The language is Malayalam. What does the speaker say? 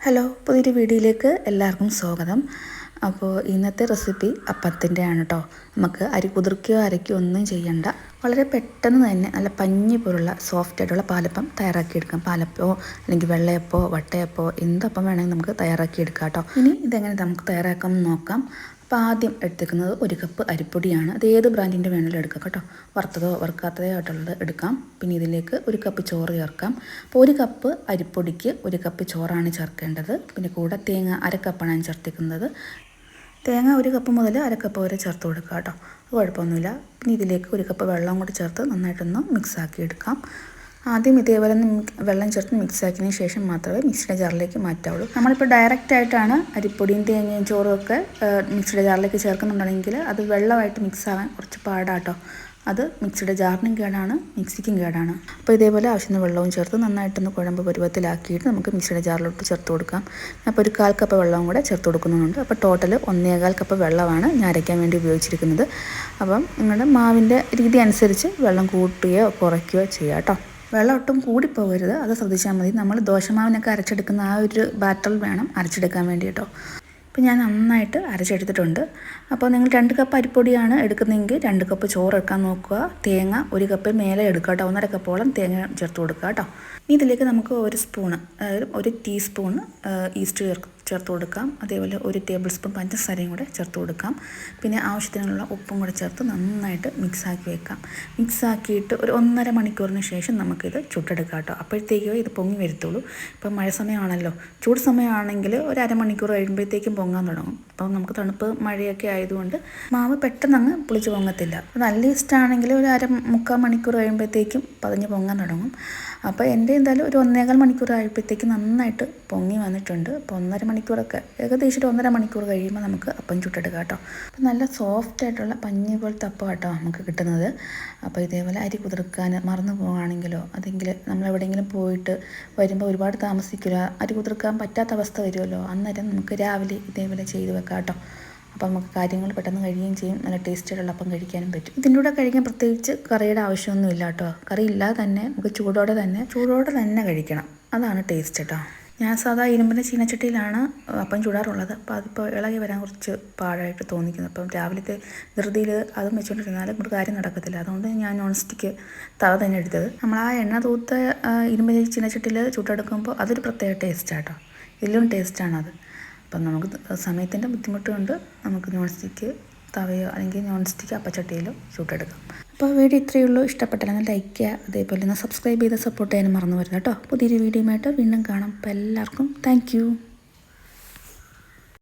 ഹലോ പുതിയൊരു വീഡിയോയിലേക്ക് എല്ലാവർക്കും സ്വാഗതം. അപ്പോൾ ഇന്നത്തെ റെസിപ്പി അപ്പത്തിന്റെ ആണ് കേട്ടോ. നമുക്ക് അരി കുതിർക്കുകയോ അരയ്ക്കുകയോ ഒന്നും ചെയ്യണ്ട. വളരെ പെട്ടെന്ന് തന്നെ നല്ല പഞ്ഞി പോലുള്ള സോഫ്റ്റ് ആയിട്ടുള്ള പാലപ്പം തയ്യാറാക്കിയെടുക്കാം. പാലപ്പോ അല്ലെങ്കിൽ വെള്ളയപ്പോ വട്ടയപ്പോ എന്തപ്പം വേണമെങ്കിൽ നമുക്ക് തയ്യാറാക്കിയെടുക്കാം കേട്ടോ ഇനി ഇതെങ്ങനെ നമുക്ക് തയ്യാറാക്കാം നോക്കാം. അപ്പോൾ ആദ്യം എടുത്തേക്കുന്നത് ഒരു കപ്പ് അരിപ്പൊടിയാണ്. അത് ഏത് ബ്രാൻഡിന്റെ വേണമെങ്കിലും എടുക്കാം കേട്ടോ. വറുത്തതോ വറുക്കാത്തതോ ആയിട്ടുള്ളത് എടുക്കാം. പിന്നെ ഇതിലേക്ക് ഒരു കപ്പ് ചോറ് ചേർക്കാം. അപ്പോൾ ഒരു കപ്പ് അരിപ്പൊടിക്ക് ഒരു കപ്പ് ചോറാണ് ചേർക്കേണ്ടത്. പിന്നെ കൂടെ തേങ്ങ അര കപ്പാണ് ചേർത്തേക്കുന്നത് തേങ്ങ ഒരു കപ്പ് മുതൽ അരക്കപ്പ് കപ്പ് വരെ ചേർത്ത് കൊടുക്കുക കേട്ടോ. കുഴപ്പമൊന്നുമില്ല. പിന്നെ ഇതിലേക്ക് ഒരു കപ്പ് വെള്ളം കൂടി ചേർത്ത് നന്നായിട്ടൊന്ന് മിക്സാക്കി എടുക്കാം. ആദ്യം ഇതേപോലെ വെള്ളം ചേർത്ത് മിക്സാക്കിയതിന് ശേഷം മാത്രമേ മിക്സിയുടെ ജാറിലേക്ക് മാറ്റാവുള്ളൂ. നമ്മളിപ്പോൾ ഡയറക്റ്റ് ആയിട്ടാണ് അരിപ്പൊടിയും തേങ്ങയും ചോറും ഒക്കെ മിക്സിയുടെ ജാറിലേക്ക് ചേർക്കുന്നുണ്ടെങ്കിൽ അത് വെള്ളമായിട്ട് മിക്സ് ആവാൻ കുറച്ച് പാടാട്ടോ. അത് മിക്സിയുടെ ജാറിനും കേടാണ് മിക്സിക്കും കേടാണ്. അപ്പോൾ ഇതേപോലെ ആവശ്യത്തിന് വെള്ളവും ചേർത്ത് നന്നായിട്ടൊന്ന് കുഴമ്പ് പരുവത്തിലാക്കിയിട്ട് നമുക്ക് മിക്സിയുടെ ജാറിലോട്ട് ചേർത്ത് കൊടുക്കാം. അപ്പോൾ ഒരു കാൽ കപ്പ് വെള്ളവും കൂടെ ചേർത്ത് കൊടുക്കുന്നുണ്ട്. അപ്പോൾ ടോട്ടൽ ഒന്നേകാൽ കപ്പ് വെള്ളമാണ് ഞാൻ അരയ്ക്കാൻ വേണ്ടി ഉപയോഗിച്ചിരിക്കുന്നത്. അപ്പം നിങ്ങളുടെ മാവിന്റെ രീതി അനുസരിച്ച് വെള്ളം കൂട്ടുകയോ കുറയ്ക്കുകയോ ചെയ്യാം കേട്ടോ. വെള്ളം ഒട്ടും കൂടിപ്പോകരുത്. അത് ശ്രദ്ധിച്ചാൽ മതി. നമ്മൾ ദോശമാവിനൊക്കെ അരച്ചെടുക്കുന്ന ആ ഒരു ബാറ്റർ വേണം അരച്ചെടുക്കാൻ വേണ്ടി കേട്ടോ. അപ്പോൾ ഞാൻ നന്നായിട്ട് അരച്ചെടുത്തിട്ടുണ്ട്. അപ്പോൾ നിങ്ങൾ രണ്ട് കപ്പ് അരിപ്പൊടിയാണ് എടുക്കുന്നതെങ്കിൽ രണ്ട് കപ്പ് ചോറ് എടുക്കാൻ നോക്കുക. തേങ്ങ ഒരു കപ്പ് മേലെ എടുക്കുക കേട്ടോ. ഒന്നര കപ്പോളം തേങ്ങ ചേർത്ത് കൊടുക്കുക കേട്ടോ. ഇതിലേക്ക് നമുക്ക് ഒരു സ്പൂണ് അതായത് ഒരു ടീസ്പൂണ് ഈസ്റ്റ് ചേർക്കും. ചേർത്ത് കൊടുക്കാം. അതേപോലെ ഒരു ടേബിൾ സ്പൂൺ പഞ്ചസാരയും കൂടെ ചേർത്ത് കൊടുക്കാം. പിന്നെ ആവശ്യത്തിനുള്ള ഉപ്പും കൂടെ ചേർത്ത് നന്നായിട്ട് മിക്സാക്കി വെക്കാം. മിക്സാക്കിയിട്ട് ഒരു ഒന്നര മണിക്കൂറിന് ശേഷം നമുക്കിത് ചുട്ടെടുക്കാം കേട്ടോ. അപ്പോഴത്തേക്കോ ഇത് പൊങ്ങി വരത്തുള്ളൂ. ഇപ്പം മഴ സമയമാണല്ലോ. ചൂട് സമയമാണെങ്കിൽ ഒരു അരമണിക്കൂർ കഴിയുമ്പോഴത്തേക്കും പൊങ്ങാൻ തുടങ്ങും. അപ്പം നമുക്ക് തണുപ്പ് മഴയൊക്കെ ആയതുകൊണ്ട് മാവ് പെട്ടെന്ന് അങ്ങ് പുളിച്ച് പൊങ്ങത്തില്ല. നല്ല ഇഷ്ടമാണെങ്കിൽ ഒരു അര മുക്കാൽ മണിക്കൂർ കഴിയുമ്പോഴത്തേക്കും പതിഞ്ഞ് പൊങ്ങാൻ തുടങ്ങും. അപ്പോൾ എന്റെ എന്തായാലും ഒരു ഒന്നേകാൽ മണിക്കൂർ ആയപ്പോഴത്തേക്കും നന്നായിട്ട് പൊങ്ങി വന്നിട്ടുണ്ട്. അപ്പോൾ ഒന്നര മണിക്കൂറൊക്കെ ഏകദേശം ഒരു ഒന്നര മണിക്കൂർ കഴിയുമ്പോൾ നമുക്ക് അപ്പം ചുട്ടെടുക്കാം കേട്ടോ. അപ്പോൾ നല്ല സോഫ്റ്റ് ആയിട്ടുള്ള പഞ്ഞി പോലത്തെ അപ്പം കേട്ടോ നമുക്ക് കിട്ടുന്നത്. അപ്പോൾ ഇതേപോലെ അരി കുതിർക്കാൻ മറന്നു പോകുകയാണെങ്കിലോ അതെങ്കിൽ നമ്മൾ എവിടെയെങ്കിലും പോയിട്ട് വരുമ്പോൾ ഒരുപാട് താമസിക്കില്ല. അരി കുതിർക്കാൻ പറ്റാത്ത അവസ്ഥ വരുമല്ലോ. അന്നേരം നമുക്ക് രാവിലെ ഇതേപോലെ ചെയ്ത് വെക്കാം. കേട്ടോ അപ്പം നമുക്ക് കാര്യങ്ങൾ പെട്ടെന്ന് കഴിയുകയും ചെയ്യും. നല്ല ടേസ്റ്റിലുള്ള അപ്പം കഴിക്കാനും പറ്റും. ഇതിന്റെ കഴിക്കാൻ പ്രത്യേകിച്ച് കറിയുടെ ആവശ്യമൊന്നും ഇല്ല കേട്ടോ. കറി ഇല്ലാതെ തന്നെ നമുക്ക് ചൂടോടെ തന്നെ ചൂടോടെ തന്നെ കഴിക്കണം. അതാണ് ടേസ്റ്റ് കേട്ടോ. ഞാൻ സാധാ ഇരുമ്പിന്റെ ചീനച്ചട്ടിയിലാണ് അപ്പം ചൂടാറുള്ളത്. അപ്പോൾ അതിപ്പോൾ ഇളകി വരാൻ കുറച്ച് പാടായിട്ട് തോന്നിക്കുന്നു. അപ്പം രാവിലത്തെ ധൃതിയിൽ അതും വെച്ചുകൊണ്ടിരുന്നാലും നമുക്ക് കാര്യം നടക്കത്തില്ല. അതുകൊണ്ട് ഞാൻ നോൺ സ്റ്റിക്ക് തവ തന്നെ എടുത്തത്. നമ്മൾ ആ എണ്ണ തൂത്ത ഇരുമ്പിന്റെ ചീനച്ചട്ടിയിൽ ചൂടെടുക്കുമ്പോൾ അതൊരു പ്രത്യേക ടേസ്റ്റാട്ടോ ഇതിലും ടേസ്റ്റാണത്. അപ്പം നമുക്ക് സമയത്തിന്റെ ബുദ്ധിമുട്ട് കൊണ്ട് നമുക്ക് നോൺ സ്റ്റിക്ക് തവയോ അല്ലെങ്കിൽ നോൺ സ്റ്റിക്ക് അപ്പച്ചട്ടിയിലോ ചൂട്ടെടുക്കാം. അപ്പോൾ വീഡിയോ ഇത്രയേ ഉള്ളൂ. ഇഷ്ടപ്പെട്ടില്ലെങ്കിൽ ലൈക്ക് ചെയ്യുക. അതേപോലെ ഒന്ന് സബ്സ്ക്രൈബ് ചെയ്ത് സപ്പോർട്ട് ചെയ്യാനും മറന്നു വരുന്നു കേട്ടോ. പുതിയൊരു വീഡിയോയുമായിട്ട് വീണ്ടും കാണാം. അപ്പോൾ എല്ലാവർക്കും താങ്ക്